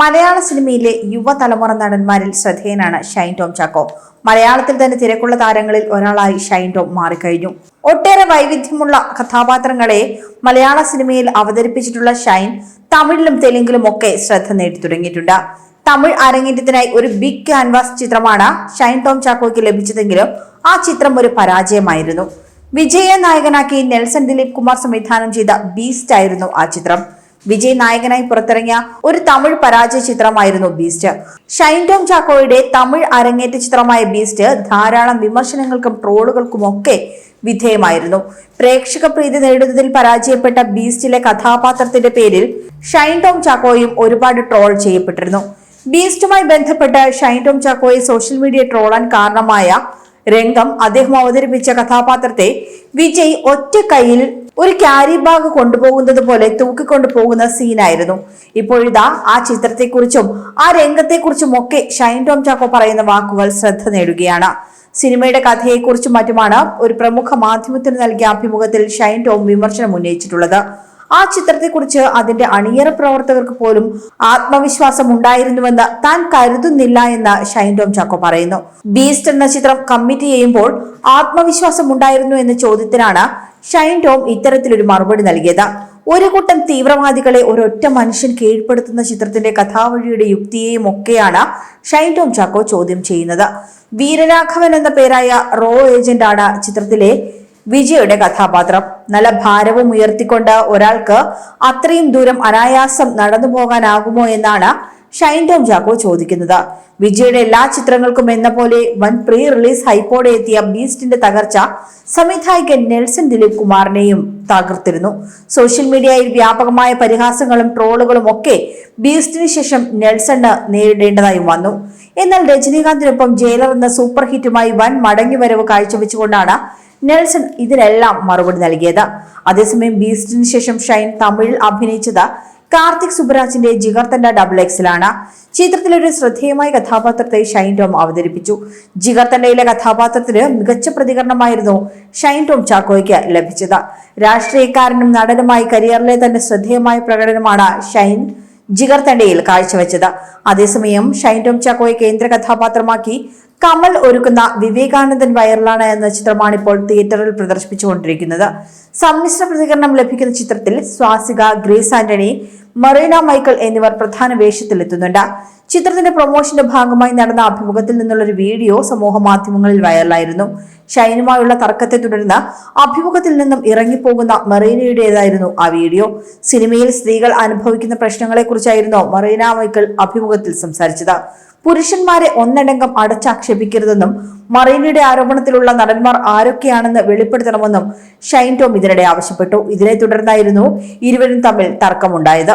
മലയാള സിനിമയിലെ യുവതലമുറ നടന്മാരിൽ ശ്രദ്ധേയനാണ് ഷൈൻ ടോം ചാക്കോ. മലയാളത്തിൽ തന്നെ തിരക്കുള്ള താരങ്ങളിൽ ഒരാളായി ഷൈൻ ടോം മാറിക്കഴിഞ്ഞു. ഒട്ടേറെ വൈവിധ്യമുള്ള കഥാപാത്രങ്ങളെ മലയാള സിനിമയിൽ അവതരിപ്പിച്ചിട്ടുള്ള ഷൈൻ തമിഴിലും തെലുങ്കിലും ഒക്കെ ശ്രദ്ധ നേടി തുടങ്ങിയിട്ടുണ്ട്. തമിഴ് അരങ്ങേറ്റത്തിനായി ഒരു ബിഗ് ക്യാൻവാസ് ചിത്രമാണ് ഷൈൻ ടോം ചാക്കോയ്ക്ക് ലഭിച്ചതെങ്കിലും ആ ചിത്രം ഒരു പരാജയമായിരുന്നു. വിജയ നായകനാക്കി നെൽസൺ ദിലീപ് കുമാർ സംവിധാനം ചെയ്ത ബീസ്റ്റ് ആയിരുന്നു ആ ചിത്രം. വിജയ് നായകനായി പുറത്തിറങ്ങിയ ഒരു തമിഴ് പരാജയ ചിത്രമായിരുന്നു ബീസ്റ്റ് ഷൈൻ ടോം ചാക്കോയുടെ തമിഴ് അരങ്ങേറ്റ ചിത്രമായ ബീസ്റ്റ് ധാരാളം വിമർശനങ്ങൾക്കും ട്രോളുകൾക്കും ഒക്കെ വിധേയമായിരുന്നു. പ്രേക്ഷക പ്രീതി നേടുന്നതിൽ പരാജയപ്പെട്ട ബീസ്റ്റിലെ കഥാപാത്രത്തിന്റെ പേരിൽ ഷൈൻ ടോം ചാക്കോയും ഒരുപാട് ട്രോൾ ചെയ്യപ്പെട്ടിരുന്നു. ബീസ്റ്റുമായി ബന്ധപ്പെട്ട് ഷൈൻ ടോം ചാക്കോയെ സോഷ്യൽ മീഡിയ ട്രോളാൻ കാരണമായ രംഗം അദ്ദേഹം അവതരിപ്പിച്ച കഥാപാത്രത്തെ വിജയ് ഒറ്റ കയ്യിൽ ഒരു ക്യാരി ബാഗ് കൊണ്ടുപോകുന്നത് പോലെ തൂക്കിക്കൊണ്ടു പോകുന്ന സീനായിരുന്നു ഇപ്പോഴിതാ ആ ചിത്രത്തെക്കുറിച്ചും ആ രംഗത്തെക്കുറിച്ചും ഒക്കെ ഷൈൻ ടോം ചാക്കോ പറയുന്ന വാക്കുകൾ ശ്രദ്ധ നേടുകയാണ്. സിനിമയുടെ കഥയെക്കുറിച്ചും മറ്റുമാണ് ഒരു പ്രമുഖ മാധ്യമത്തിന് നൽകിയ അഭിമുഖത്തിൽ ഷൈൻ ടോം വിമർശനം ഉന്നയിച്ചിട്ടുള്ളത്. ആ ചിത്രത്തെക്കുറിച്ച് അതിന്റെ അണിയറ പ്രവർത്തകർക്ക് പോലും ആത്മവിശ്വാസം ഉണ്ടായിരുന്നുവെന്ന് താൻ കരുതുന്നില്ല എന്ന് ഷൈൻ ടോം ചാക്കോ പറയുന്നു. ബീസ്റ്റ് എന്ന ചിത്രം കമ്മിറ്റ് ചെയ്യുമ്പോൾ ആത്മവിശ്വാസം ഉണ്ടായിരുന്നു എന്ന ചോദ്യത്തിനാണ് ഷൈൻ ടോം ഇത്തരത്തിലൊരു മറുപടി നൽകിയത്. ഒരു കൂട്ടം തീവ്രവാദികളെ ഒരൊറ്റ മനുഷ്യൻ കീഴ്പ്പെടുത്തുന്ന ചിത്രത്തിന്റെ കഥാവഴിയുടെ യുക്തിയെയും ഒക്കെയാണ് ഷൈൻ ടോം ചാക്കോ ചോദ്യം ചെയ്യുന്നത്. വീരരാഘവൻ എന്ന പേരായ റോ ഏജന്റാണ് ചിത്രത്തിലെ വിജയുടെ കഥാപാത്രം. നല്ല ഭാരവും ഉയർത്തിക്കൊണ്ട് ഒരാൾക്ക് അത്രയും ദൂരം അനായാസം നടന്നു പോകാനാകുമോ എന്നാണ് ഷൈൻ ടോം ജാക്കോ ചോദിക്കുന്നത്. വിജയുടെ എല്ലാ ചിത്രങ്ങൾക്കും എന്ന പോലെ വൻ പ്രീ റിലീസ് ഹൈപ്പോടെ എത്തിയ ബീസ്റ്റിന്റെ തകർച്ച സംവിധായകൻ നെൽസൺ ദിലീപ് കുമാറിനെയും തകർത്തിരുന്നു. സോഷ്യൽ മീഡിയയിൽ വ്യാപകമായ പരിഹാസങ്ങളും ട്രോളുകളും ഒക്കെ ബീസ്റ്റിന് ശേഷം നെൽസണ് നേരിടേണ്ടതായും വന്നു. എന്നാൽ രജനീകാന്തിനൊപ്പം ജയിലർ എന്ന സൂപ്പർ ഹിറ്റുമായി വൻ മടങ്ങിവരവ് കാഴ്ചവെച്ചുകൊണ്ടാണ് നെൽസൺ ഇതിനെല്ലാം മറുപടി നൽകിയത്. അതേസമയം ബീസ്റ്റിന് ശേഷം ഷൈൻ തമിഴിൽ അഭിനയിച്ചത് കാർത്തിക് സുബരാജിന്റെ ജിഗർത്തന്റെ ഡബിൾ എക്സിലാണ് ചിത്രത്തിലൊരു ശ്രദ്ധേയമായ കഥാപാത്രത്തെ ഷൈൻ ടോം അവതരിപ്പിച്ചു. ജിഗർത്തണ്ടയിലെ കഥാപാത്രത്തിന് മികച്ച പ്രതികരണമായിരുന്നു ഷൈൻ ടോം ചാക്കോയ്ക്ക് ലഭിച്ചത്. രാഷ്ട്രീയക്കാരനും നടനുമായി കരിയറിലെ തന്നെ ശ്രദ്ധേയമായ പ്രകടനമാണ് ഷൈൻ ജിഗർ തണ്ടയിൽ കാഴ്ചവെച്ചത്. അതേസമയം ഷൈൻ ടോം ചാക്കോയെ കേന്ദ്ര കഥാപാത്രമാക്കി കമൽ ഒരുക്കുന്ന വിവേകാനന്ദൻ വൈറലാണ് എന്ന ചിത്രമാണ് ഇപ്പോൾ തിയേറ്ററിൽ പ്രദർശിപ്പിച്ചുകൊണ്ടിരിക്കുന്നത്. സമ്മിശ്ര പ്രതികരണം ലഭിക്കുന്ന ചിത്രത്തിൽ സ്വാസിക ഗ്രേസ് ആന്റണി മറീന മൈക്കിൾ എന്നിവർ പ്രധാന വേഷത്തിലെത്തുന്നുണ്ട്. ചിത്രത്തിന്റെ പ്രൊമോഷന്റെ ഭാഗമായി നടന്ന അഭിമുഖത്തിൽ നിന്നുള്ള ഒരു വീഡിയോ സമൂഹ മാധ്യമങ്ങളിൽ വൈറലായിരുന്നു. ഷൈനുമായുള്ള തർക്കത്തെ തുടർന്ന് അഭിമുഖത്തിൽ നിന്നും ഇറങ്ങിപ്പോകുന്ന മെറീനയുടേതായിരുന്നു ആ വീഡിയോ. സിനിമയിൽ സ്ത്രീകൾ അനുഭവിക്കുന്ന പ്രശ്നങ്ങളെക്കുറിച്ചായിരുന്നു മെറീന മൈക്കിൾ അഭിമുഖത്തിൽ സംസാരിച്ചത്. പുരുഷന്മാരെ ഒന്നടങ്കം അടച്ചാക്ഷേപിക്കരുതെന്നും മറീനയുടെ ആരോപണത്തിലുള്ള നടന്മാർ ആരൊക്കെയാണെന്ന് വെളിപ്പെടുത്തണമെന്നും ഷൈൻ ടോം ഇതിനിടെ ആവശ്യപ്പെട്ടു. ഇതിനെ തുടർന്നായിരുന്നു ഇരുവരും തമ്മിൽ തർക്കമുണ്ടായത്.